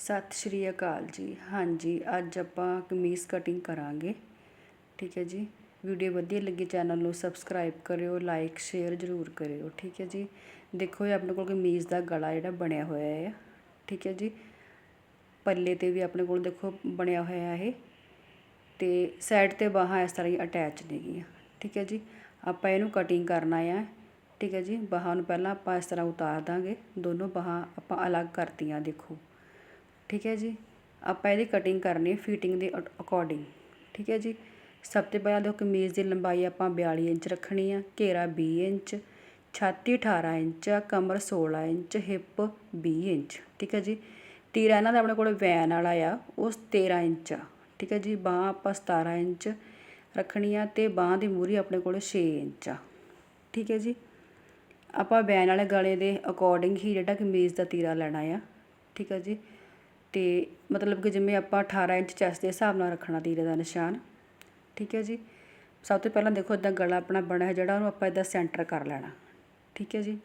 ਸਤਿ ਸ਼੍ਰੀ ਅਕਾਲ ਜੀ। ਹਾਂਜੀ, ਅੱਜ ਆਪਾਂ ਕਮੀਜ਼ ਕਟਿੰਗ ਕਰਾਂਗੇ। ਠੀਕ ਹੈ ਜੀ? ਵੀਡੀਓ ਵਧੀਆ ਲੱਗੀ ਚੈਨਲ ਨੂੰ ਸਬਸਕ੍ਰਾਈਬ ਕਰਿਓ ਲਾਈਕ ਸ਼ੇਅਰ ਜ਼ਰੂਰ ਕਰਿਓ। ਠੀਕ ਹੈ ਜੀ? ਦੇਖੋ ਇਹ ਆਪਣੇ ਕੋਲ ਕਮੀਜ਼ ਦਾ ਗਲਾ ਜਿਹੜਾ ਬਣਿਆ ਹੋਇਆ ਹੈ। ਠੀਕ ਹੈ ਜੀ? ਪੱਲੇ ਤੇ ਵੀ ਆਪਣੇ ਕੋਲ ਦੇਖੋ ਬਣਿਆ ਹੋਇਆ ਇਹ। ਤੇ ਸਾਈਡ ਤੇ ਬਾਹਾਂ ਇਸ ਤਰ੍ਹਾਂ ਹੀ ਅਟੈਚ ਨੇਗੀਆਂ ਠੀਕ ਹੈ ਜੀ? ਆਪਾਂ ਇਹਨੂੰ ਕਟਿੰਗ ਕਰਨਾ ਆ। ਠੀਕ ਹੈ ਜੀ? ਬਾਹਾਂ ਨੂੰ ਪਹਿਲਾਂ ਆਪਾਂ ਇਸ ਤਰ੍ਹਾਂ ਉਤਾਰ ਦਾਂਗੇ। ਦੋਨੋਂ ਬਾਹਾਂ ਆਪਾਂ ਅਲੱਗ ਕਰਤੀਆਂ ਦੇਖੋ। ਠੀਕ ਹੈ ਜੀ? ਆਪਾਂ ਇਹਦੀ ਕਟਿੰਗ ਕਰਨੀ ਹੈ ਫਿਟਿੰਗ ਦੇ ਅਕੋਰਡਿੰਗ ਠੀਕ ਹੈ ਜੀ? ਸਭ ਤੋਂ ਪਹਿਲਾਂ ਦੇਖੋ ਕਮੀਜ਼ ਦੀ ਲੰਬਾਈ ਆਪਾਂ 42 ਇੰਚ ਰੱਖਣੀ ਆ, ਘੇਰਾ ਵੀਹ ਇੰਚ, ਛਾਤੀ 18 ਇੰਚ ਆ ਕਮਰ 16 ਇੰਚ, ਹਿੱਪ ਵੀਹ ਇੰਚ, ਠੀਕ ਹੈ ਜੀ? ਤੀਰਾ ਇਹਨਾਂ ਦਾ ਆਪਣੇ ਕੋਲ ਵੈਨ ਵਾਲਾ ਆ, ਉਹ 13 ਇੰਚ ਆ, ਠੀਕ ਹੈ ਜੀ? ਬਾਂਹ ਆਪਾਂ 17 ਇੰਚ ਰੱਖਣੀ ਆ ਅਤੇ ਬਾਂਹ ਦੀ ਮੂਰੀ ਆਪਣੇ ਕੋਲ ਛੇ ਇੰਚ ਆ, ਠੀਕ ਹੈ ਜੀ? ਆਪਾਂ ਵੈਨ ਵਾਲੇ ਗਲੇ ਦੇ ਅਕੋਰਡਿੰਗ ਹੀ ਜਿਹੜਾ ਕਮੀਜ਼ ਦਾ ਤੀਰਾ ਲੈਣਾ ਆ, ਠੀਕ ਹੈ ਜੀ? ਅਤੇ ਮਤਲਬ ਕਿ ਜਿਵੇਂ ਆਪਾਂ 18 ਇੰਚ ਚੈਸਟ ਦੇ ਹਿਸਾਬ ਨਾਲ ਰੱਖਣਾ ਤੀਰੇ ਦਾ ਨਿਸ਼ਾਨ, ਠੀਕ ਹੈ ਜੀ? ਸਭ ਤੋਂ ਪਹਿਲਾਂ ਦੇਖੋ ਇੱਦਾਂ ਗਲਾ ਆਪਣਾ ਬਣਾ ਹੈ ਜਿਹੜਾ, ਉਹਨੂੰ ਆਪਾਂ ਇੱਦਾਂ ਸੈਂਟਰ ਕਰ ਲੈਣਾ, ਠੀਕ ਹੈ ਜੀ?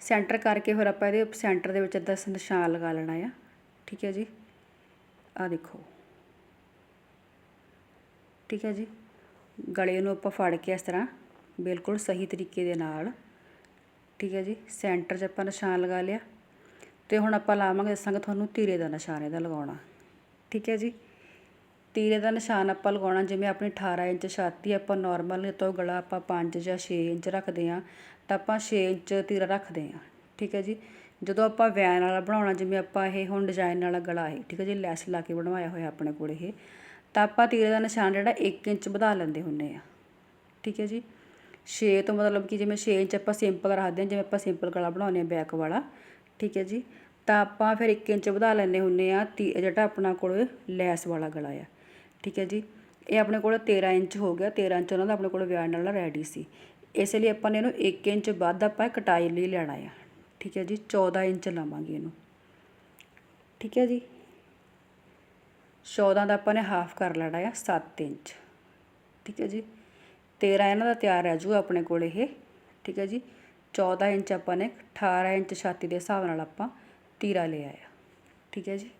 ਸੈਂਟਰ ਕਰਕੇ ਫਿਰ ਆਪਾਂ ਇਹਦੇ ਸੈਂਟਰ ਦੇ ਵਿੱਚ ਇੱਦਾਂ ਨਿਸ਼ਾਨ ਲਗਾ ਲੈਣਾ ਆ, ਠੀਕ ਹੈ ਜੀ? ਆ ਦੇਖੋ। ਠੀਕ ਹੈ ਜੀ? ਗਲੇ ਨੂੰ ਆਪਾਂ ਫੜ ਕੇ ਇਸ ਤਰ੍ਹਾਂ ਬਿਲਕੁਲ ਸਹੀ ਤਰੀਕੇ ਦੇ ਨਾਲ, ਠੀਕ ਹੈ ਜੀ? ਸੈਂਟਰ 'ਚ ਆਪਾਂ ਨਿਸ਼ਾਨ ਲਗਾ ਲਿਆ। ਤੇ ਹੁਣ ਆਪਾਂ ਲਾਵਾਂਗੇ ਦੱਸਾਂਗੇ ਤੁਹਾਨੂੰ ਤੀਰੇ ਦਾ ਨਿਸ਼ਾਨ ਇਹਦਾ ਲਗਾਉਣਾ। ਠੀਕ ਹੈ ਜੀ? ਤੀਰੇ ਦਾ ਨਿਸ਼ਾਨ ਆਪਾਂ ਲਗਾਉਣਾ, ਜਿਵੇਂ ਆਪਣੀ 18 ਇੰਚ ਛਾਤੀ ਆਪਾਂ ਨਾਰਮਲ ਤੋਂ ਗਲਾ ਆਪਾਂ 5 ਜਾਂ 6 ਇੰਚ ਰੱਖਦੇ ਆ ਤਾਂ ਆਪਾਂ 6 ਇੰਚ ਤੀਰਾ ਰੱਖਦੇ ਆ ਠੀਕ ਹੈ ਜੀ? ਜਦੋਂ ਆਪਾਂ ਵੈਨ ਵਾਲਾ ਬਣਾਉਣਾ, ਜਿਵੇਂ ਆਪਾਂ ਇਹ ਹੁਣ ਡਿਜ਼ਾਈਨ ਵਾਲਾ ਗਲਾ ਹੈ ਠੀਕ ਹੈ ਜੀ? ਲੈਸ ਲਾ ਕੇ ਬਣਵਾਇਆ ਹੋਇਆ ਆਪਣੇ ਕੋਲ ਇਹ, ਤਾਂ ਆਪਾਂ ਤੀਰੇ ਦਾ ਨਿਸ਼ਾਨ ਜਿਹੜਾ 1 ਇੰਚ ਵਧਾ ਲੈਂਦੇ ਹੁੰਨੇ ਆ ਠੀਕ ਹੈ ਜੀ? 6 ਤੋਂ ਮਤਲਬ ਕਿ ਜਿਵੇਂ 6 ਇੰਚ ਆਪਾਂ ਸਿੰਪਲ ਰੱਖਦੇ ਹਾਂ, ਜਿਵੇਂ ਆਪਾਂ ਸਿੰਪਲ ਗਲਾ ਬਣਾਉਂਦੇ ਆ ਬੈਕ ਵਾਲਾ। ਠੀਕ ਹੈ ਜੀ? ਤਾਂ ਆਪਾਂ ਫਿਰ 1 ਇੰਚ ਵਧਾ ਲੈਂਦੇ ਹੁੰਨੇ ਆ ਜਿਹੜਾ ਆਪਣਾ ਕੋਲ ਲੈਸ ਵਾਲਾ ਗਲਾ ਆ। ਠੀਕ ਹੈ ਜੀ? ਇਹ ਆਪਣੇ ਕੋਲ 13 ਇੰਚ ਹੋ ਗਿਆ। 13 ਇੰਚ ਉਹਨਾਂ ਦਾ ਆਪਣੇ ਕੋਲ ਵਿਆਹ ਨਾਲ ਰੈਡੀ ਸੀ। ਇਸ ਲਈ ਆਪਾਂ ਨੇ ਇਹਨੂੰ 1 ਇੰਚ ਵੱਧ ਆਪਾਂ ਕਟਾਈ ਲਈ ਲੈਣਾ ਆ। ਠੀਕ ਹੈ ਜੀ? 14 ਇੰਚ ਲਾਵਾਂਗੇ ਇਹਨੂੰ। ਠੀਕ ਹੈ ਜੀ? 14 ਦਾ ਆਪਾਂ ਨੇ ਹਾਫ ਕਰ ਲੈਣਾ ਆ 7 ਇੰਚ। ਠੀਕ ਹੈ ਜੀ? 13 ਇਹਨਾਂ ਦਾ ਤਿਆਰ ਰਹਿ ਜੂ ਆਪਣੇ ਕੋਲ ਇਹ। ਠੀਕ ਹੈ ਜੀ? 14 ਇੰਚ ਆਪਾਂ ਨੇ 18 ਇੰਚ ਛਾਤੀ ਦੇ ਹਿਸਾਬ ਨਾਲ ਆਪਾਂ ਤੀਰਾ ਲਿਆ ਆ ਠੀਕ ਹੈ ਜੀ?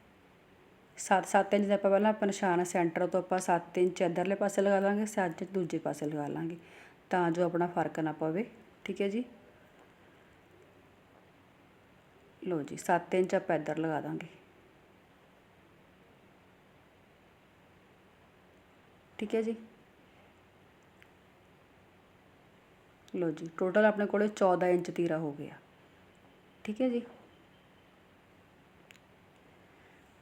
7 7 ਇੰਚ ਦਾ ਆਪਾਂ ਪਹਿਲਾਂ ਆਪਾਂ ਨਿਸ਼ਾਨ ਸੈਂਟਰ ਤੋਂ ਆਪਾਂ 7 ਇੰਚ ਇਧਰਲੇ ਪਾਸੇ ਲਗਾ ਲਾਂਗੇ 7 ਇੰਚ ਦੂਜੇ ਪਾਸੇ ਲਗਾ ਲਾਂਗੇ। ਤਾਂ ਜੋ ਆਪਣਾ ਫ਼ਰਕ ਨਾ ਪਵੇ। ਠੀਕ ਹੈ ਜੀ? ਲੋ ਜੀ 7 ਇੰਚ ਆਪਾਂ ਇੱਧਰ ਲਗਾ ਦਾਂਗੇ। ਠੀਕ ਹੈ ਜੀ? ਲੋ ਜੀ ਟੋਟਲ ਆਪਣੇ ਕੋਲੇ 14 ਇੰਚ ਤੀਰਾ ਹੋ ਗਿਆ। ਠੀਕ ਹੈ ਜੀ?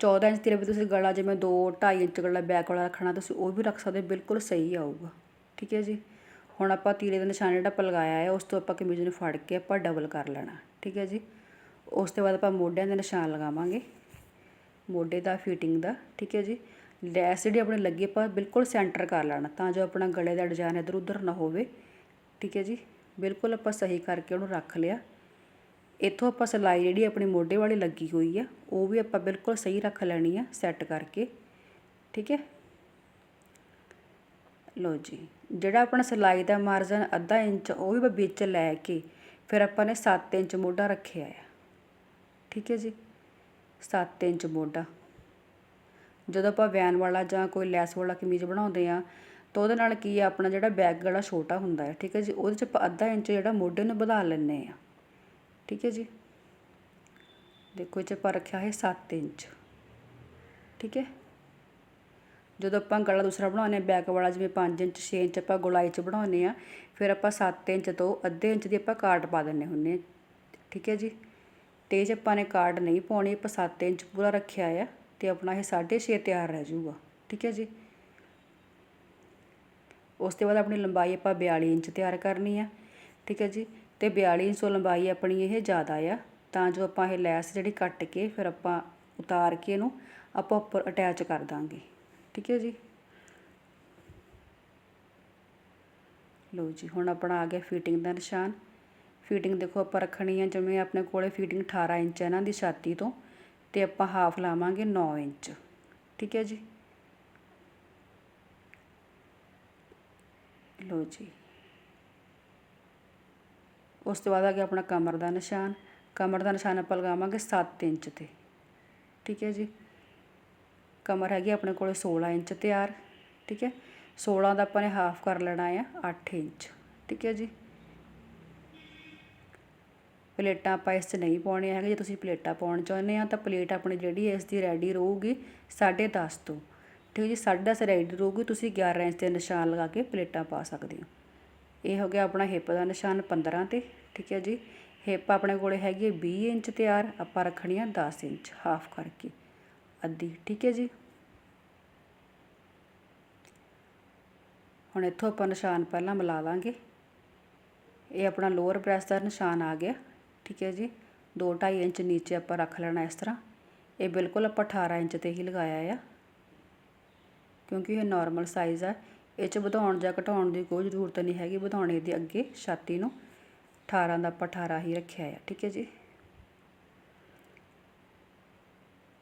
14 ਇੰਚ ਤੀਰੇ ਵੀ ਤੁਸੀਂ ਗਲਾ ਜਿਵੇਂ ਦੋ ਢਾਈ ਇੰਚ ਗਲਾ ਬੈਕ ਵਾਲਾ ਰੱਖਣਾ, ਤੁਸੀਂ ਉਹ ਵੀ ਰੱਖ ਸਕਦੇ ਬਿਲਕੁਲ ਸਹੀ ਆਊਗਾ। ਠੀਕ ਹੈ ਜੀ? ਹੁਣ ਆਪਾਂ ਤੀਰੇ ਦਾ ਨਿਸ਼ਾਨ ਜਿਹੜਾ ਆਪਾਂ ਲਗਾਇਆ ਹੈ, ਉਸ ਤੋਂ ਆਪਾਂ ਕਮੀਜ਼ ਨੂੰ ਫੜ ਕੇ ਆਪਾਂ ਡਬਲ ਕਰ ਲੈਣਾ। ਠੀਕ ਹੈ ਜੀ? ਉਸ ਤੋਂ ਬਾਅਦ ਆਪਾਂ ਮੋਢਿਆਂ ਦੇ ਨਿਸ਼ਾਨ ਲਗਾਵਾਂਗੇ। ਮੋਢੇ ਦਾ ਫਿਟਿੰਗ ਦਾ। ਠੀਕ ਹੈ ਜੀ? ਲੈਸ ਜਿਹੜੀ ਆਪਣੇ ਲੱਗੀ ਆਪਾਂ ਬਿਲਕੁਲ ਸੈਂਟਰ ਕਰ ਲੈਣਾ, ਤਾਂ ਜੋ ਆਪਣਾ ਗਲੇ ਦਾ ਡਿਜ਼ਾਈਨ ਇਧਰ ਉਧਰ ਨਾ ਹੋਵੇ। ਠੀਕ ਹੈ ਜੀ? ਬਿਲਕੁਲ ਆਪਾਂ ਸਹੀ ਕਰਕੇ ਉਹਨੂੰ ਰੱਖ ਲਿਆ। ਇੱਥੋਂ ਆਪਾਂ ਸਿਲਾਈ ਜਿਹੜੀ ਆਪਣੀ ਮੋਢੇ ਵਾਲੀ ਲੱਗੀ ਹੋਈ ਆ, ਉਹ ਵੀ ਆਪਾਂ ਬਿਲਕੁਲ ਸਹੀ ਰੱਖ ਲੈਣੀ ਆ ਸੈੱਟ ਕਰਕੇ। ਠੀਕ ਹੈ? ਲੋ ਜੀ, ਜਿਹੜਾ ਆਪਣਾ ਸਿਲਾਈ ਦਾ ਮਾਰਜਨ ਅੱਧਾ ਇੰਚ, ਉਹ ਵੀ ਵਿੱਚ ਲੈ ਕੇ ਫਿਰ ਆਪਾਂ ਨੇ 7 ਇੰਚ ਮੋਢਾ ਰੱਖਿਆ ਆ। ਠੀਕ ਹੈ ਜੀ? 7 ਇੰਚ ਮੋਢਾ। ਜਦੋਂ ਆਪਾਂ ਵੈਨ ਵਾਲਾ ਜਾਂ ਕੋਈ ਲੈਸ ਵਾਲਾ ਕਮੀਜ਼ ਬਣਾਉਂਦੇ ਆ, ਤਾਂ ਉਹਦੇ ਨਾਲ ਕੀ ਆ, ਆਪਣਾ ਜਿਹੜਾ ਬੈਕ ਗਲਾ ਛੋਟਾ ਹੁੰਦਾ ਹੈ ਠੀਕ ਹੈ ਜੀ? ਉਹਦੇ ਚ ਆਪਾਂ ਅੱਧਾ ਇੰਚ ਜਿਹੜਾ ਮੋਢੇ ਨੂੰ ਵਧਾ ਲੈਂਦੇ ਆ। ਠੀਕ ਹੈ ਜੀ। ਦੇਖੋ ਇਹ ਚ ਆਪਾਂ ਰੱਖਿਆ ਹੈ 7 ਇੰਚ। ਠੀਕ ਹੈ। ਜਦੋਂ ਆਪਾਂ ਗਲਾ ਦੂਸਰਾ ਬਣਾਉਂਦੇ ਆ ਬੈਕ ਵਾਲਾ ਜਿਵੇਂ 5 ਇੰਚ 6 ਇੰਚ ਆਪਾਂ ਗੁਲਾਈ ਚ ਬਣਾਉਂਦੇ ਆ ਫਿਰ ਆਪਾਂ 7 ਇੰਚ ਤੋਂ ਅੱਧੇ ਇੰਚ ਦੀ ਆਪਾਂ ਕਾਟ ਪਾ ਦਿੰਨੇ ਹੁੰਨੇ ਆ ਠੀਕ ਹੈ ਜੀ। ਤੇ ਜੇ ਆਪਾਂ ਨੇ ਕਾਰਡ ਨਹੀਂ ਪਾਉਣੀ, ਆਪਾਂ 7 ਇੰਚ ਪੂਰਾ ਰੱਖਿਆ ਆ ਤੇ ਆਪਣਾ ਇਹ 6.5 ਤਿਆਰ ਰਹਿ ਜਾਊਗਾ। ਠੀਕ ਹੈ ਜੀ। ਉਸ ਤੋਂ ਬਾਅਦ ਆਪਣੀ ਲੰਬਾਈ ਆਪਾਂ 42 ਇੰਚ ਤਿਆਰ ਕਰਨੀ ਆ। ਠੀਕ ਹੈ ਜੀ। ਤੇ 42 ਇੰਚ ਲੰਬਾਈ ਆਪਣੀ ਇਹ ਜ਼ਿਆਦਾ ਆ, ਤਾਂ ਜੋ ਆਪਾਂ ਇਹ ਲੈਸ ਜਿਹੜੀ ਕੱਟ ਕੇ ਫਿਰ ਆਪਾਂ ਉਤਾਰ ਕੇ ਇਹਨੂੰ ਆਪਾਂ ਉੱਪਰ ਅਟੈਚ ਕਰ ਦਾਂਗੇ। ਠੀਕ ਹੈ ਜੀ? ਲਓ ਜੀ, ਹੁਣ ਆਪਣਾ ਆ ਗਿਆ ਫਿਟਿੰਗ ਦਾ ਨਿਸ਼ਾਨ। ਫਿਟਿੰਗ ਦੇਖੋ ਆਪਾਂ ਰੱਖਣੀ ਹੈ ਜਿਵੇਂ ਆਪਣੇ ਕੋਲੇ ਫਿਟਿੰਗ 18 ਇੰਚ ਹੈ ਇਹਨਾਂ ਦੀ ਛਾਤੀ ਤੋਂ, ਤੇ ਆਪਾਂ ਹਾਫ ਲਾਵਾਂਗੇ 9 ਇੰਚ। ਠੀਕ ਹੈ ਜੀ? ਲਓ ਜੀ। ਉਸ ਤੋਂ ਬਾਅਦ ਆ ਗਿਆ ਆਪਣਾ ਕਮਰ ਦਾ ਨਿਸ਼ਾਨ। ਕਮਰ ਦਾ ਨਿਸ਼ਾਨ ਆਪਾਂ ਲਗਾਵਾਂਗੇ 7 ਇੰਚ ਤੇ। ਠੀਕ ਹੈ ਜੀ? ਕਮਰ ਹੈਗੀ ਆਪਣੇ ਕੋਲ 16 ਇੰਚ ਤਿਆਰ। ਠੀਕ ਹੈ? 16 ਦਾ ਆਪਾਂ ਨੇ ਹਾਫ ਕਰ ਲੈਣਾ ਆ 8 ਇੰਚ। ਠੀਕ ਹੈ ਜੀ? ਪਲੇਟਾਂ ਆਪਾਂ ਇਸ 'ਚ ਨਹੀਂ ਪਾਉਣੀਆਂ ਹੈਗੀਆਂ। ਜੇ ਤੁਸੀਂ ਪਲੇਟਾਂ ਪਾਉਣ ਚਾਹੁੰਦੇ ਆ, ਤਾਂ ਪਲੇਟ ਆਪਣੀ ਜਿਹੜੀ ਇਸ ਦੀ ਰੈਡੀ ਰਹੂਗੀ 10.5 ਤੋਂ। ਠੀਕ ਹੈ ਜੀ? 10.5 ਰੈਡੀ ਰਹੂਗੀ, ਤੁਸੀਂ 11 ਇੰਚ ਦੇ ਨਿਸ਼ਾਨ ਲਗਾ ਕੇ ਪਲੇਟਾਂ ਪਾ ਸਕਦੇ ਹੋ। ਇਹ ਹੋ ਗਿਆ ਆਪਣਾ ਹਿੱਪ ਦਾ ਨਿਸ਼ਾਨ 15 ਤੇ, ਠੀਕ ਹੈ ਜੀ। ਹਿੱਪ ਆਪਣੇ ਕੋਲੇ ਹੈਗੀ ਹੈ 20 ਇੰਚ ਤਿਆਰ, ਆਪਾਂ ਰੱਖਣੀ ਆ 10 ਇੰਚ, ਹਾਫ ਕਰਕੇ, ਅੱਧੀ, ਠੀਕ ਹੈ ਜੀ। ਹੁਣ ਇੱਥੋਂ ਆਪਾਂ ਨਿਸ਼ਾਨ ਪਹਿਲਾਂ ਮਿਲਾ ਲਾਂਗੇ। ਇਹ ਆਪਣਾ ਲੋਅਰ ਪ੍ਰੈਸ ਦਾ ਨਿਸ਼ਾਨ ਆ ਗਿਆ, ਠੀਕ ਹੈ ਜੀ। 2.5 ਇੰਚ ਨੀਚੇ ਆਪਾਂ ਰੱਖ ਲੈਣਾ ਇਸ ਤਰ੍ਹਾਂ। ਇਹ ਬਿਲਕੁਲ ਆਪਾਂ 18 ਇੰਚ ਤੇ ਹੀ ਲਗਾਇਆ ਆ, ਕਿਉਂਕਿ ਇਹ ਨਾਰਮਲ ਸਾਈਜ਼ ਆ। ਇਹ 'ਚ ਵਧਾਉਣ ਜਾਂ ਘਟਾਉਣ ਦੀ ਕੋਈ ਜ਼ਰੂਰਤ ਨਹੀਂ ਹੈਗੀ। ਵਧਾਉਣੇ ਦੀ ਅੱਗੇ ਛਾਤੀ ਨੂੰ 18 ਦਾ ਆਪਾਂ 18 ਹੀ ਰੱਖਿਆ ਆ, ਠੀਕ ਹੈ ਜੀ।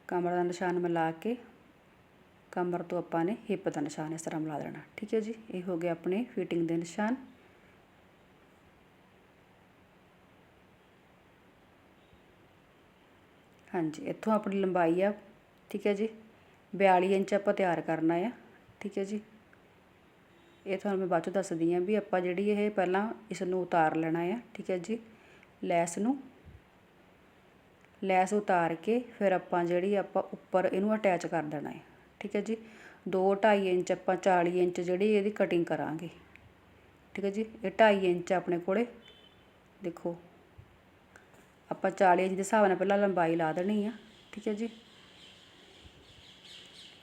ਕਮਰ ਦਾ ਨਿਸ਼ਾਨ ਮਿਲਾ ਕੇ ਕਮਰ ਤੋਂ ਆਪਾਂ ਨੇ ਹਿੱਪ ਦਾ ਨਿਸ਼ਾਨ ਇਸ ਤਰ੍ਹਾਂ ਮਿਲਾ ਦੇਣਾ, ਠੀਕ ਹੈ ਜੀ। ਇਹ ਹੋ ਗਏ ਆਪਣੇ ਫਿਟਿੰਗ ਦੇ ਨਿਸ਼ਾਨ। ਹਾਂਜੀ, ਇੱਥੋਂ ਆਪਣੀ ਲੰਬਾਈ ਆ, ਠੀਕ ਹੈ ਜੀ। 42 ਇੰਚ ਆਪਾਂ ਤਿਆਰ ਕਰਨਾ ਆ, ਠੀਕ ਹੈ ਜੀ। ਇਹ ਤੁਹਾਨੂੰ ਮੈਂ ਬਾਅਦ ਚ ਦੱਸਦੀ ਹਾਂ ਵੀ ਆਪਾਂ ਜਿਹੜੀ ਇਹ ਪਹਿਲਾਂ ਇਸ ਨੂੰ ਉਤਾਰ ਲੈਣਾ ਆ, ਠੀਕ ਹੈ ਜੀ? ਲੈਸ ਨੂੰ। ਲੈਸ ਉਤਾਰ ਕੇ ਫਿਰ ਆਪਾਂ ਜਿਹੜੀ ਆਪਾਂ ਉੱਪਰ ਇਹਨੂੰ ਅਟੈਚ ਕਰ ਦੇਣਾ ਹੈ, ਠੀਕ ਹੈ ਜੀ? 2 2.5 ਇੰਚ ਆਪਾਂ 40 ਇੰਚ ਜਿਹੜੀ ਇਹਦੀ ਕਟਿੰਗ ਕਰਾਂਗੇ, ਠੀਕ ਹੈ ਜੀ? ਇਹ 2.5 ਇੰਚ ਆਪਣੇ ਕੋਲੇ, ਦੇਖੋ। ਆਪਾਂ 40 ਇੰਚ ਦੇ ਹਿਸਾਬ ਨਾਲ ਪਹਿਲਾਂ ਲੰਬਾਈ ਲਾ ਦੇਣੀ ਆ, ਠੀਕ ਹੈ ਜੀ?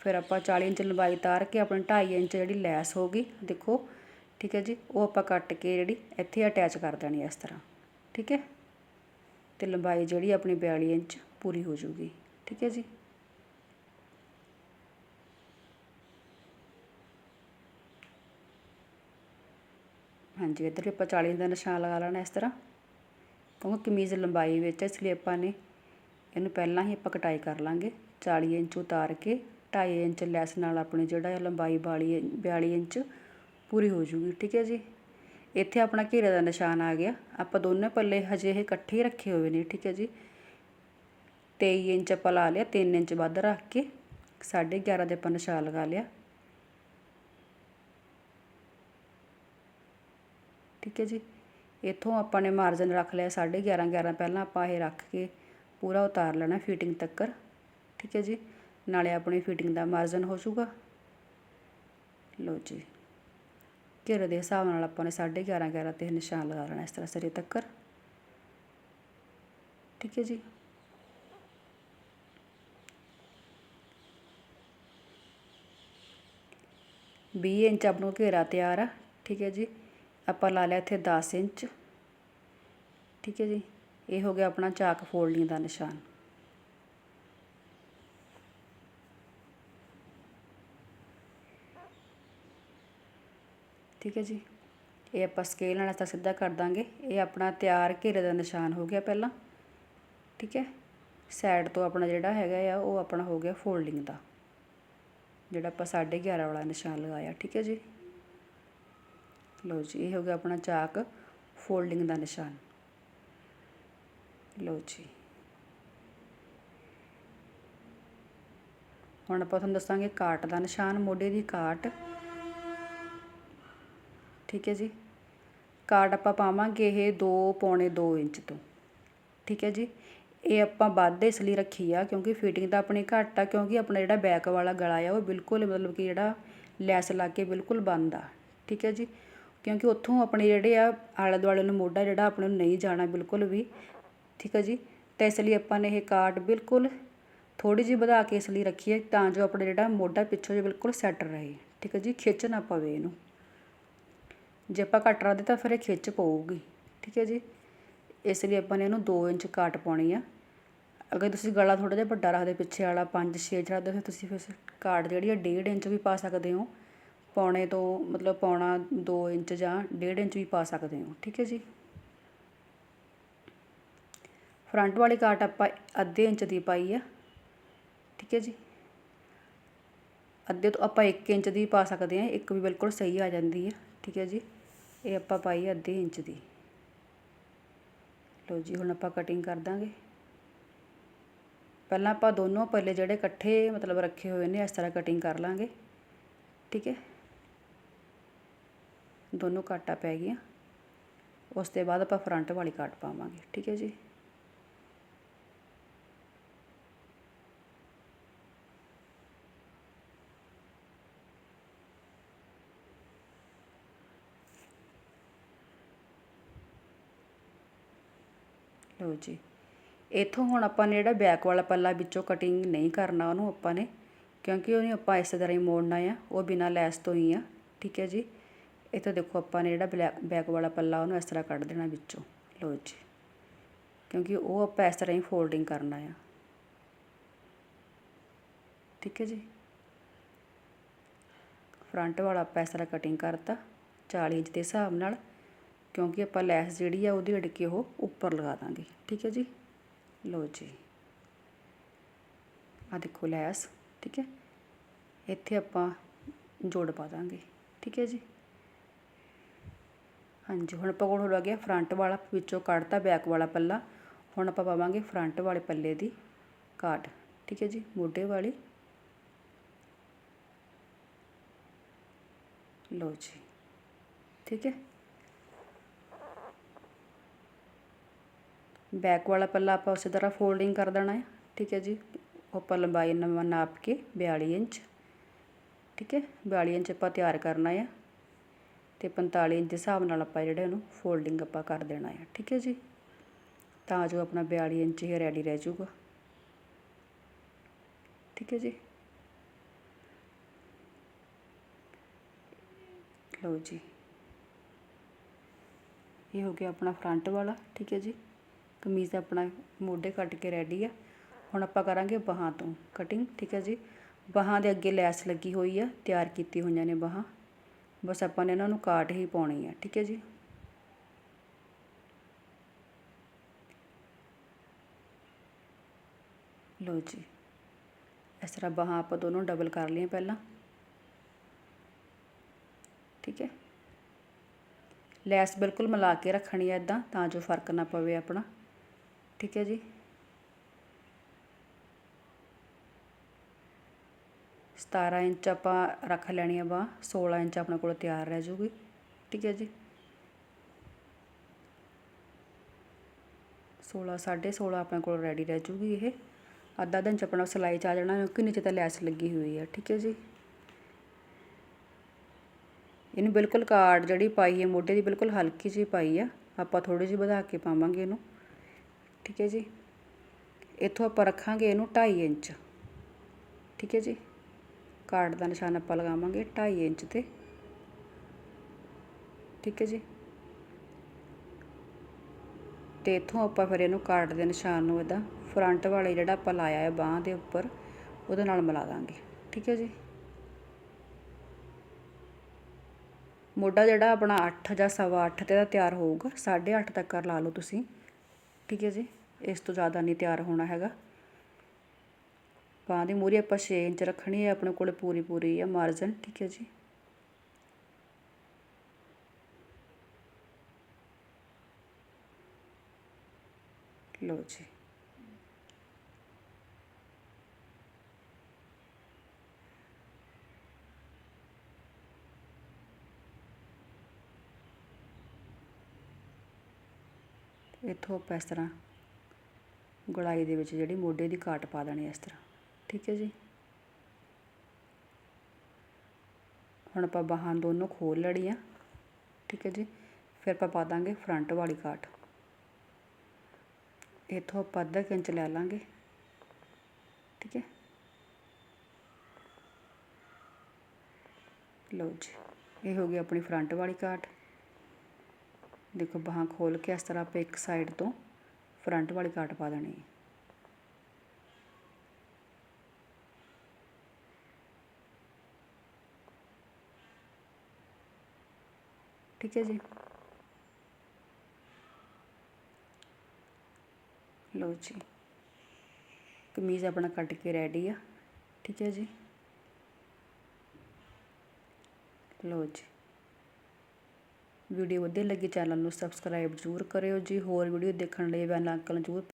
ਫਿਰ ਆਪਾਂ 40 ਇੰਚ ਲੰਬਾਈ ਤਾਰ ਕੇ ਆਪਣੀ 2.5 ਇੰਚ ਜਿਹੜੀ ਲੈਸ ਹੋਗੀ ਦੇਖੋ, ਠੀਕ ਹੈ ਜੀ, ਉਹ ਆਪਾਂ ਕੱਟ ਕੇ ਜਿਹੜੀ ਇੱਥੇ ਅਟੈਚ ਕਰ ਦੇਣੀ ਇਸ ਤਰ੍ਹਾਂ, ਠੀਕ ਹੈ? ਤੇ ਲੰਬਾਈ ਜਿਹੜੀ ਆਪਣੀ 42 ਇੰਚ ਪੂਰੀ ਹੋ ਜਾਊਗੀ, ਠੀਕ ਹੈ ਜੀ? ਹਾਂਜੀ, ਇੱਧਰ ਵੀ ਆਪਾਂ 40 ਦਾ ਨਿਸ਼ਾਨ ਲਗਾ ਲੈਣਾ ਇਸ ਤਰ੍ਹਾਂ, ਕਿਉਂਕਿ ਕਮੀਜ਼ ਲੰਬਾਈ ਵਿੱਚ ਇਸ ਲਈ ਆਪਾਂ ਨੇ ਇਹਨੂੰ ਪਹਿਲਾਂ ਹੀ ਆਪਾਂ ਕਟਾਈ ਕਰ ਲਾਂਗੇ 40 ਇੰਚ ਉਤਾਰ ਕੇ ਢਾਈ ਇੰਚ ਲੈਸ ਨਾਲ ਆਪਣੀ ਜਿਹੜਾ ਹੈ ਲੰਬਾਈ 42 42 ਇੰਚ ਪੂਰੀ ਹੋ ਜੂਗੀ, ਠੀਕ ਹੈ ਜੀ। ਇੱਥੇ ਆਪਣਾ ਘੇਰੇ ਦਾ ਨਿਸ਼ਾਨ ਆ ਗਿਆ। ਆਪਾਂ ਦੋਨੇ ਪੱਲੇ ਹਜੇ ਇਹ ਇਕੱਠੇ ਹੀ ਰੱਖੇ ਹੋਏ ਨੇ, ਠੀਕ ਹੈ ਜੀ। 23 ਇੰਚ ਆਪਾਂ ਲਾ ਲਿਆ 3 ਇੰਚ ਵੱਧ ਰੱਖ ਕੇ 11.5 ਦੇ ਆਪਾਂ ਨਿਸ਼ਾਨ ਲਗਾ ਲਿਆ। ਠੀਕ ਹੈ ਜੀ। ਇੱਥੋਂ ਆਪਾਂ ਨੇ ਮਾਰਜਨ ਰੱਖ ਲਿਆ 11.5 11 ਪਹਿਲਾਂ ਆਪਾਂ ਇਹ ਰੱਖ ਕੇ ਪੂਰਾ ਉਤਾਰ ਲੈਣਾ ਫਿਟਿੰਗ ਤੱਕਰ, ਠੀਕ ਹੈ ਜੀ। ਨਾਲੇ ਆਪਣੀ ਫਿਟਿੰਗ ਦਾ ਮਾਰਜਨ ਹੋ ਜਾਊਗਾ। ਲਓ ਜੀ। ਘੇਰੇ ਦੇ ਹਿਸਾਬ ਨਾਲ ਆਪਾਂ ਨੇ 11.5 11 ਤੇ ਨਿਸ਼ਾਨ ਲਗਾ ਲੈਣਾ ਇਸ ਤਰ੍ਹਾਂ ਸਿਰੇ ਤੱਕਰ। ਠੀਕ ਹੈ ਜੀ। ਵੀਹ ਇੰਚ ਆਪਣਾ ਘੇਰਾ ਤਿਆਰ ਆ। ਠੀਕ ਹੈ ਜੀ। ਆਪਾਂ ਲਾ ਲਿਆ ਇੱਥੇ 10 ਇੰਚ। ਠੀਕ ਹੈ ਜੀ। ਇਹ ਹੋ ਗਿਆ ਆਪਣਾ ਚਾਕ ਫੋਲਡਿੰਗ ਦਾ ਨਿਸ਼ਾਨ। ਠੀਕ ਹੈ ਜੀ। ਇਹ ਆਪਾਂ ਸਕੇਲ ਨਾਲ ਤਾਂ ਸਿੱਧਾ ਕਰ ਦਾਂਗੇ। ਇਹ ਆਪਣਾ ਤਿਆਰ ਘੇਰੇ ਦਾ ਨਿਸ਼ਾਨ ਹੋ ਗਿਆ ਪਹਿਲਾਂ। ਠੀਕ ਹੈ। ਸਾਈਡ ਤੋਂ ਆਪਣਾ ਜਿਹੜਾ ਹੈਗਾ ਆ, ਉਹ ਆਪਣਾ ਹੋ ਗਿਆ ਫੋਲਡਿੰਗ ਦਾ। ਜਿਹੜਾ ਆਪਾਂ 11.5 ਵਾਲਾ ਨਿਸ਼ਾਨ ਲਗਾਇਆ, ਠੀਕ ਹੈ ਜੀ। ਲਓ ਜੀ, ਇਹ ਹੋ ਗਿਆ ਆਪਣਾ ਚਾਕ ਫੋਲਡਿੰਗ ਦਾ ਨਿਸ਼ਾਨ। ਲਓ ਜੀ। ਹੁਣ ਆਪਾਂ ਤੁਹਾਨੂੰ ਦੱਸਾਂਗੇ ਕਾਟ ਦਾ ਨਿਸ਼ਾਨ, ਮੋਢੇ ਦੀ ਕਾਟ। ਠੀਕ ਹੈ ਜੀ। ਕਾਟ ਆਪਾਂ ਪਾਵਾਂਗੇ ਇਹ 2 ਪੌਣੇ 2 ਇੰਚ ਤੋਂ। ਠੀਕ ਹੈ ਜੀ। ਇਹ ਆਪਾਂ ਵੱਧ ਇਸ ਲਈ ਰੱਖੀ ਆ ਕਿਉਂਕਿ ਫਿਟਿੰਗ ਤਾਂ ਆਪਣੀ ਘੱਟ ਆ ਕਿਉਂਕਿ ਆਪਣਾ ਜਿਹੜਾ ਬੈਕ ਵਾਲਾ ਗਲਾ ਆ ਉਹ ਬਿਲਕੁਲ ਮਤਲਬ ਕਿ ਜਿਹੜਾ ਲੈਸ ਲਾ ਕੇ ਬਿਲਕੁਲ ਬੰਦ ਆ। ਠੀਕ ਹੈ ਜੀ। ਕਿਉਂਕਿ ਉੱਥੋਂ ਆਪਣੇ ਜਿਹੜੇ ਆ ਆਲੇ ਦੁਆਲੇ ਨੂੰ ਮੋਢਾ ਜਿਹੜਾ ਆਪਣੇ ਨੂੰ ਨਹੀਂ ਜਾਣਾ ਬਿਲਕੁਲ ਵੀ। ਠੀਕ ਹੈ ਜੀ। ਤਾਂ ਇਸ ਲਈ ਆਪਾਂ ਨੇ ਇਹ ਕਾਟ ਬਿਲਕੁਲ ਥੋੜੀ ਜਿਹੀ ਵਧਾ ਕੇ ਇਸ ਲਈ ਰੱਖੀ ਹੈ ਤਾਂ ਜੋ ਆਪਣਾ ਜਿਹੜਾ ਮੋਢਾ ਪਿੱਛੋਂ ਜੇ ਬਿਲਕੁਲ ਸੈੱਟ ਰਹੇ। ਠੀਕ ਹੈ ਜੀ। ਖਿੱਚ ਨਾ ਪਵੇ ਇਹਨੂੰ। ਜੇ ਆਪਾਂ ਘੱਟ ਰੱਖਦੇ ਤਾਂ ਫਿਰ ਇਹ ਖਿੱਚ ਪਊਗੀ, ਠੀਕ ਹੈ ਜੀ? ਇਸ ਲਈ ਆਪਾਂ ਨੇ ਇਹਨੂੰ 2 ਇੰਚ ਕਾਟ ਪਾਉਣੀ ਆ। ਅਗਰ ਤੁਸੀਂ ਗਲਾ ਥੋੜਾ ਜਿਹਾ ਵੱਡਾ ਰੱਖਦੇ, ਪਿੱਛੇ ਵਾਲਾ 5 6 ਇੰਚ ਰੱਖਦੇ, ਫਿਰ ਤੁਸੀਂ ਫਿਰ ਕਾਟ ਜਿਹੜੀ ਆ 1.5 ਇੰਚ ਵੀ ਪਾ ਸਕਦੇ ਹੋ। ਪੌਣੇ ਤੋਂ ਮਤਲਬ ਪੌਣਾ 2 ਇੰਚ ਜਾਂ 1.5 ਇੰਚ ਵੀ ਪਾ ਸਕਦੇ ਹੋ, ਠੀਕ ਹੈ ਜੀ? ਫਰੰਟ ਵਾਲੀ ਕਾਟ ਆਪਾਂ ਅੱਧੇ ਇੰਚ ਦੀ ਪਾਈ ਆ, ਠੀਕ ਹੈ ਜੀ? ਅੱਧੇ ਤੋਂ ਆਪਾਂ 1 ਇੰਚ ਦੀ ਪਾ ਸਕਦੇ ਹਾਂ, ਇੱਕ ਵੀ ਬਿਲਕੁਲ ਸਹੀ ਆ ਜਾਂਦੀ ਹੈ ਠੀਕ ਹੈ ਜੀ। ਇਹ ਆਪਾਂ ਪਾਈ ਅੱਧੇ ਇੰਚ ਦੀ। ਲਓ ਜੀ, ਹੁਣ ਆਪਾਂ ਕਟਿੰਗ ਕਰ ਦਾਂਗੇ। ਪਹਿਲਾਂ ਆਪਾਂ ਦੋਨੋਂ ਪੱਲੇ ਜਿਹੜੇ ਇਕੱਠੇ ਮਤਲਬ ਰੱਖੇ ਹੋਏ ਨੇ, ਇਸ ਤਰ੍ਹਾਂ ਕਟਿੰਗ ਕਰ ਲਾਂਗੇ। ਠੀਕ ਹੈ। ਦੋਨੋਂ ਕਾਟਾ ਪੈ ਗਈਆਂ। ਉਸ ਤੋਂ ਬਾਅਦ ਆਪਾਂ ਫਰੰਟ ਵਾਲੀ ਕਾਟ ਪਾਵਾਂਗੇ। ਠੀਕ ਹੈ ਜੀ। ਲਓ ਜੀ। ਇੱਥੋਂ ਹੁਣ ਆਪਾਂ ਨੇ ਜਿਹੜਾ ਬੈਕ ਵਾਲਾ ਪੱਲਾ ਵਿੱਚੋਂ ਕਟਿੰਗ ਨਹੀਂ ਕਰਨਾ ਉਹਨੂੰ ਆਪਾਂ ਨੇ, ਕਿਉਂਕਿ ਉਹਨੂੰ ਆਪਾਂ ਇਸੇ ਤਰ੍ਹਾਂ ਹੀ ਮੋੜਨਾ ਆ, ਉਹ ਬਿਨਾਂ ਲੈਸ ਤੋਂ ਹੀ ਆ, ਠੀਕ ਹੈ ਜੀ। ਇੱਥੇ ਦੇਖੋ ਆਪਾਂ ਨੇ ਜਿਹੜਾ ਬਲੈਕ ਬੈਕ ਵਾਲਾ ਪੱਲਾ ਉਹਨੂੰ ਇਸ ਤਰ੍ਹਾਂ ਕੱਢ ਦੇਣਾ ਵਿੱਚੋਂ, ਲਓ ਜੀ। ਕਿਉਂਕਿ ਉਹ ਆਪਾਂ ਇਸ ਤਰ੍ਹਾਂ ਹੀ ਫੋਲਡਿੰਗ ਕਰਨਾ ਆ। ਠੀਕ ਹੈ ਜੀ। ਫਰੰਟ ਵਾਲਾ ਆਪਾਂ ਇਸ ਤਰ੍ਹਾਂ ਕਟਿੰਗ ਕਰਤਾ 40 ਇੰਚ ਦੇ ਹਿਸਾਬ ਨਾਲ। ਕਿਉਂਕਿ ਆਪਾਂ ਲੈਸ ਜਿਹੜੀ ਆ ਉਹਦੀ ਅੜਕੇ ਉਹ ਉੱਪਰ ਲਗਾ ਦਾਂਗੇ। ਠੀਕ ਹੈ ਜੀ? ਲਓ ਜੀ। ਆ ਦੇਖੋ ਲੈਸ, ਠੀਕ ਹੈ? ਇੱਥੇ ਆਪਾਂ ਜੋੜ ਪਾ ਦਾਂਗੇ। ਠੀਕ ਹੈ ਜੀ? ਹਾਂਜੀ, ਹੁਣ ਆਪਾਂ ਕੋਲ ਹੋ ਗਿਆ ਫਰੰਟ ਵਾਲਾ, ਵਿੱਚੋਂ ਕੱਢਤਾ ਬੈਕ ਵਾਲਾ ਪੱਲਾ। ਹੁਣ ਆਪਾਂ ਪਾਵਾਂਗੇ ਫਰੰਟ ਵਾਲੇ ਪੱਲੇ ਦੀ ਕਾਟ। ਠੀਕ ਹੈ ਜੀ? ਮੋਢੇ ਵਾਲੀ। ਲਓ ਜੀ। ਠੀਕ ਹੈ? ਬੈਕ ਵਾਲਾ ਪੱਲਾ ਆਪਾਂ ਉਸੇ ਤਰ੍ਹਾਂ ਫੋਲਡਿੰਗ ਕਰ ਦੇਣਾ ਹੈ। ਠੀਕ ਹੈ ਜੀ। ਆਪਾਂ ਲੰਬਾਈ ਨਵਾਂ ਨਾਪ ਕੇ 42 ਇੰਚ। ਠੀਕ ਹੈ। 42 ਇੰਚ ਆਪਾਂ ਤਿਆਰ ਕਰਨਾ ਹੈ। ਤੇ 45 ਇੰਚ ਦੇ ਹਿਸਾਬ ਨਾਲ ਆਪਾਂ ਜਿਹੜਾ ਉਹਨੂੰ ਫੋਲਡਿੰਗ ਆਪਾਂ ਕਰ ਦੇਣਾ ਹੈ। ਠੀਕ ਹੈ ਜੀ। ਤਾਂ ਜੋ ਆਪਣਾ 42 ਇੰਚ ਹੀ ਰੈਡੀ ਰਹਿ ਜਾਊਗਾ। ਠੀਕ ਹੈ ਜੀ। ਲਓ ਜੀ। ਇਹ ਹੋ ਗਿਆ ਆਪਣਾ ਫਰੰਟ ਵਾਲਾ। ਠੀਕ ਹੈ ਜੀ। ਕਮੀਜ਼ ਆਪਣਾ ਮੋਢੇ ਕੱਟ ਕੇ ਰੈਡੀ ਆ। ਹੁਣ ਆਪਾਂ ਕਰਾਂਗੇ ਬਾਹਾਂ ਤੋਂ ਕਟਿੰਗ ਠੀਕ ਹੈ ਜੀ? ਬਾਹਾਂ ਦੇ ਅੱਗੇ ਲੈਸ ਲੱਗੀ ਹੋਈ ਆ, ਤਿਆਰ ਕੀਤੀ ਹੋਈਆਂ ਨੇ ਬਾਹਾਂ। ਬਸ ਆਪਾਂ ਨੇ ਇਹਨਾਂ ਨੂੰ ਕਾਟ ਹੀ ਪਾਉਣੀ ਆ, ਠੀਕ ਹੈ ਜੀ? ਲਓ ਜੀ, ਇਸ ਤਰ੍ਹਾਂ ਬਾਹਾਂ ਆਪਾਂ ਦੋਨੋਂ ਡਬਲ ਕਰ ਲਈਆਂ ਪਹਿਲਾਂ। ਠੀਕ ਹੈ? ਲੈਸ ਬਿਲਕੁਲ ਮਿਲਾ ਕੇ ਰੱਖਣੀ ਹੈ ਇਦਾਂ ਤਾਂ ਜੋ ਫ਼ਰਕ ਨਾ ਪਵੇ ਆਪਣਾ। ਠੀਕ ਹੈ ਜੀ। ਸਤਾਰਾਂ ਇੰਚ ਆਪਾਂ ਰੱਖ ਲੈਣੀ ਆ ਬਾਹ 16 ਇੰਚ ਆਪਣੇ ਕੋਲ ਤਿਆਰ ਰਹਿ ਜੂਗੀ। ਠੀਕ ਹੈ ਜੀ। 16 16.5 ਆਪਣੇ ਕੋਲ ਰੈਡੀ ਰਹਿ ਜੂਗੀ ਇਹ। ਅੱਧਾ ਦਿਨ ਚ ਆਪਣਾ ਸਿਲਾਈ ਚ ਆ ਜਾਣਾ, ਕਿਉਂਕਿ ਨੀਚੇ ਤਾਂ ਲੈਸ ਲੱਗੀ ਹੋਈ ਆ। ਠੀਕ ਹੈ ਜੀ। ਇਹਨੂੰ ਬਿਲਕੁਲ ਕਾਰਡ ਜਿਹੜੀ ਪਾਈ ਹੈ ਮੋਢੇ ਦੀ ਬਿਲਕੁਲ ਹਲਕੀ ਜਿਹੀ ਪਾਈ ਆ। ਆਪਾਂ ਥੋੜੀ ਜਿਹੀ ਵਧਾ ਕੇ ਪਾਵਾਂਗੇ ਇਹਨੂੰ। ਠੀਕ ਹੈ ਜੀ। ਇੱਥੋਂ ਆਪਾਂ ਰੱਖਾਂਗੇ ਇਹਨੂੰ 2.5 ਇੰਚ। ਠੀਕ ਹੈ ਜੀ। ਕਾਰਡ ਦਾ ਨਿਸ਼ਾਨ ਆਪਾਂ ਲਗਾਵਾਂਗੇ 2.5 ਇੰਚ ਤੇ। ਠੀਕ ਹੈ ਜੀ। ਤੇ ਇੱਥੋਂ ਆਪਾਂ ਫਿਰ ਇਹਨੂੰ ਕਾਰਡ ਦੇ ਨਿਸ਼ਾਨ ਨੂੰ ਇਹਦਾ ਫਰੰਟ ਵਾਲੇ ਜਿਹੜਾ ਆਪਾਂ ਲਾਇਆ ਹੈ ਬਾਹ ਦੇ ਉੱਪਰ, ਉਹਦੇ ਨਾਲ ਮਿਲਾ ਦਾਂਗੇ। ਠੀਕ ਹੈ ਜੀ। ਮੋਢਾ ਜਿਹੜਾ ਆਪਣਾ 8 ਜਾਂ ਸਵਾ 8 ਤੇ ਦਾ ਤਿਆਰ ਹੋਊਗਾ 8.5 ਤੱਕ ਕਰ ਲਾ ਲਓ ਤੁਸੀਂ। ਠੀਕ ਹੈ ਜੀ, ਇਸ ਤੋਂ ਜ਼ਿਆਦਾ ਨਹੀਂ ਤਿਆਰ ਹੋਣਾ ਹੈਗਾ। ਬਾਂਹ ਦੀ ਮੂਰੀ ਆਪਾਂ 6 ਇੰਚ ਰੱਖਣੀ ਹੈ, ਆਪਣੇ ਕੋਲ ਪੂਰੀ ਪੂਰੀ ਹੈ ਮਾਰਜਨ ਠੀਕ ਹੈ ਜੀ। ਲਓ ਜੀ। ਇੱਥੋਂ ਆਪਾਂ ਇਸ ਤਰ੍ਹਾਂ ਗੁਲਾਈ ਦੇ ਵਿੱਚ ਜਿਹੜੀ ਮੋਢੇ ਦੀ ਕਾਟ ਪਾ ਦੇਣੀ ਇਸ ਤਰ੍ਹਾਂ। ਠੀਕ ਹੈ ਜੀ? ਹੁਣ ਆਪਾਂ ਬਾਹਾਂ ਦੋਨੋਂ ਖੋਲ ਲੜੀਆਂ। ਠੀਕ ਹੈ ਜੀ? ਫਿਰ ਆਪਾਂ ਪਾ ਦਾਂਗੇ ਫਰੰਟ ਵਾਲੀ ਕਾਟ ਇੱਥੋਂ ਆਪਾਂ ਅੱਧਾ ਕੁ ਇੰਚ ਲੈ ਲਾਂਗੇ। ਠੀਕ ਹੈ? ਲਓ ਜੀ, ਇਹ ਹੋ ਗਈ ਆਪਣੀ ਫਰੰਟ ਵਾਲੀ ਕਾਟ ਦੇਖੋ ਬਾਹਾਂ ਖੋਲ ਕੇ ਇਸ ਤਰ੍ਹਾਂ ਆਪਾਂ ਇੱਕ ਸਾਈਡ ਤੋਂ ਫਰੰਟ ਵਾਲੀ ਕਾਟ ਪਾ ਦੇਣੀ ਹੈ। ਠੀਕ ਹੈ ਜੀ। ਲਓ ਜੀ। ਕਮੀਜ਼ ਆਪਣਾ ਕੱਟ ਕੇ ਰੈਡੀ ਆ। ਠੀਕ ਹੈ ਜੀ। ਲਓ ਜੀ। ਵੀਡੀਓ ਵਧੀਆ ਲੱਗੀ, ਚੈਨਲ ਨੂੰ ਸਬਸਕ੍ਰਾਈਬ ਜ਼ਰੂਰ ਕਰਿਓ ਜੀ। ਹੋਰ ਵੀਡੀਓ ਦੇਖਣ ਲਈ ਬੈਲ ਆਈਕਨ ਜ਼ਰੂਰ